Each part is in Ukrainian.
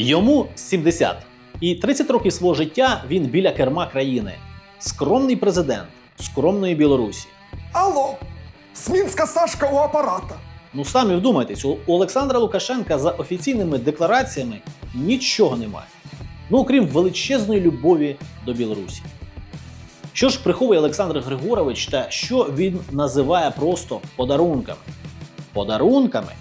Йому 70. І 30 років свого життя він біля керма країни. Скромний президент скромної Білорусі. Алло, з Мінська Сашка у апарата. Ну самі вдумайтесь, у Олександра Лукашенка за офіційними деклараціями нічого немає. Ну окрім величезної любові до Білорусі. Що ж приховує Олександр Григорович та що він називає просто подарунками? Подарунками?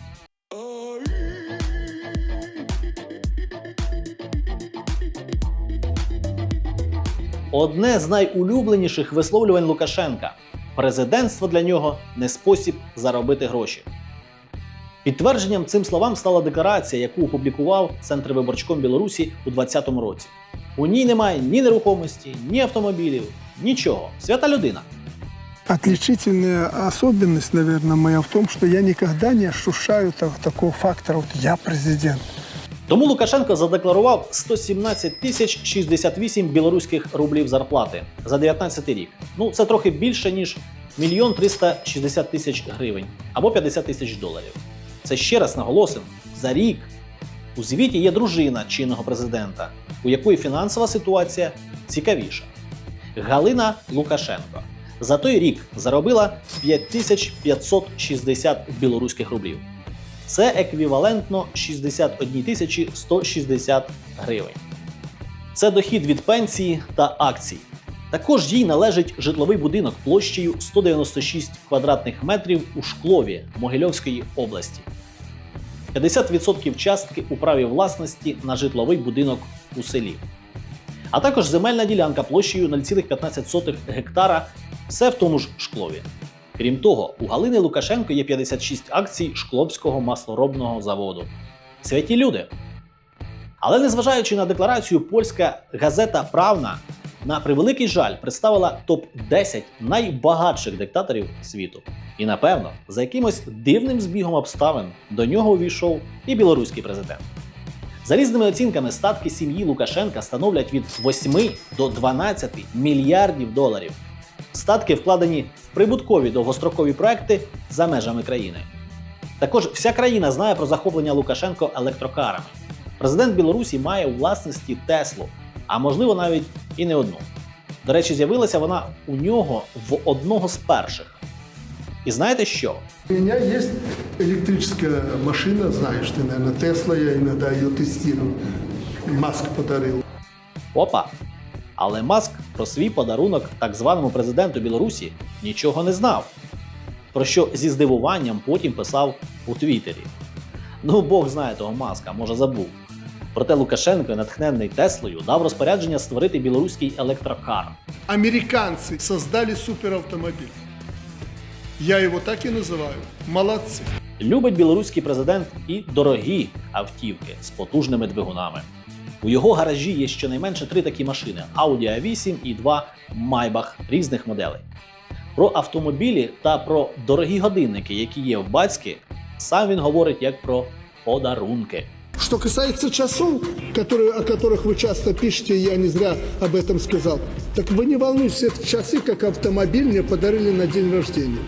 Одне з найулюбленіших висловлювань Лукашенка президентство для нього не спосіб заробити гроші. Підтвердженням цим словам стала декларація, яку опублікував Центр виборчком Білорусі у 2020 році. У ній немає ні нерухомості, ні автомобілів, нічого. Свята людина. Отличительная особенность, наверное, моя в том, что я никогда не ощущаю та- такого фактора, вот я президент. Тому Лукашенко задекларував 117 тисяч 68 білоруських рублів зарплати за 19 рік. Ну це трохи більше ніж мільйон 360 тисяч гривень або 50 тисяч доларів. Це ще раз наголосимо за рік. У звіті є дружина чинного президента, у якої фінансова ситуація цікавіша. Галина Лукашенко за той рік заробила 5560 білоруських рублів. Це еквівалентно 61 160 гривень. Це дохід від пенсії та акцій. Також їй належить житловий будинок площею 196 квадратних метрів у Шклові Могильовської області. 50% частки у праві власності на житловий будинок у селі. А також земельна ділянка площею 0,15 гектара, все в тому ж Шклові. Крім того, у Галини Лукашенко є 56 акцій Шкловського маслоробного заводу. Святі люди. Але незважаючи на декларацію, польська газета Правна на превеликий жаль представила топ-10 найбагатших диктаторів світу. І напевно, за якимось дивним збігом обставин до нього увійшов і білоруський президент. За різними оцінками, статки сім'ї Лукашенка становлять від 8 до 12 мільярдів доларів. Статки вкладені прибуткові довгострокові проекти за межами країни. Також вся країна знає про захоплення Лукашенко електрокарами. Президент Білорусі має у власності Теслу, а можливо навіть і не одну. До речі, з'явилася вона у нього в одного з перших. І знаєте що? У меня есть электрическая машина, знаешь ты, наверное, Тесла, я иногда ее тестирую. Маск подарил. Опа! Але Маск про свій подарунок так званому президенту Білорусі нічого не знав. Про що зі здивуванням потім писав у Твіттері. Ну, Бог знає того маска, може забув. Проте Лукашенко, натхненний Теслою, дав розпорядження створити білоруський електрокар. Американцы создали суперавтомобиль. Я его так и называю. Молодцы. Любить білоруський президент і дорогі автівки з потужними двигунами. У його гаражі є щонайменше три такі машини: Audi A8 і два Maybach різних моделей. Про автомобілі та про дорогі годинники, які є в батьки, сам він говорить як про подарунки. Что касается часов, которые, о которых вы часто пишете, я не зря об этом сказал, так вы не волнуйтесь, это часы, как автомобиль мне подарили на день рождения.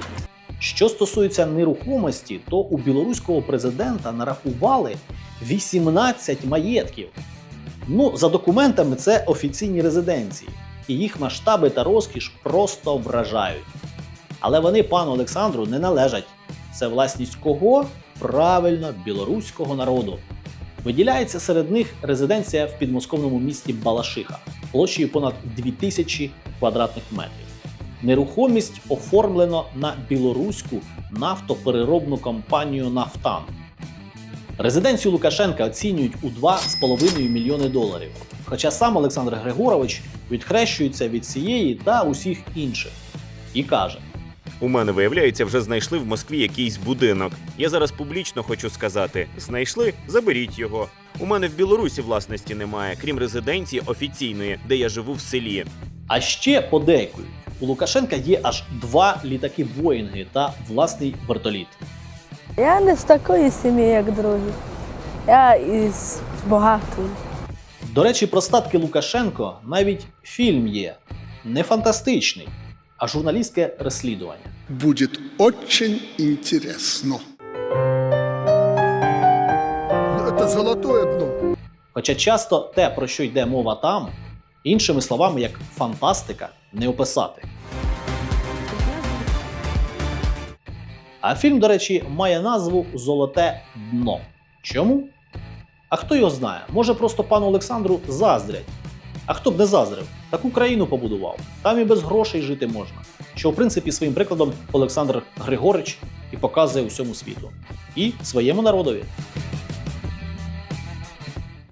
Що стосується нерухомості, то у білоруського президента нарахували 18 маєтків. Ну, за документами, це офіційні резиденції, і їх масштаби та розкіш просто вражають. Але вони пану Олександру не належать. Це власність кого? Правильно, білоруського народу. Виділяється серед них резиденція в підмосковному місті Балашиха площею понад 2000 квадратних метрів. Нерухомість оформлено на білоруську нафтопереробну компанію Нафтан. Резиденцію Лукашенка оцінюють у 2,5 мільйони доларів. Хоча сам Олександр Григорович відхрещується від цієї та усіх інших і каже: У мене, виявляється, вже знайшли в Москві якийсь будинок. Я зараз публічно хочу сказати: знайшли, заберіть його. У мене в Білорусі власності немає, крім резиденції офіційної, де я живу в селі. А ще подейкують, у Лукашенка є аж два літаки Боїнги та власний вертоліт. Я не з такої сім'ї, як другі. Я із багатої. До речі, про статки Лукашенко навіть фільм є не фантастичний, а журналістське розслідування. Будет очень интересно. Это золотое дно. Хоча часто те, про що йде мова там, іншими словами, як фантастика, не описати. А фільм, до речі, має назву Золоте дно. Чому? А хто його знає? Може, просто пану Олександру заздрять. А хто б не заздрив? Таку країну побудував. Там і без грошей жити можна. Що, в принципі, своїм прикладом Олександр Григорич і показує усьому світу. І своєму народові.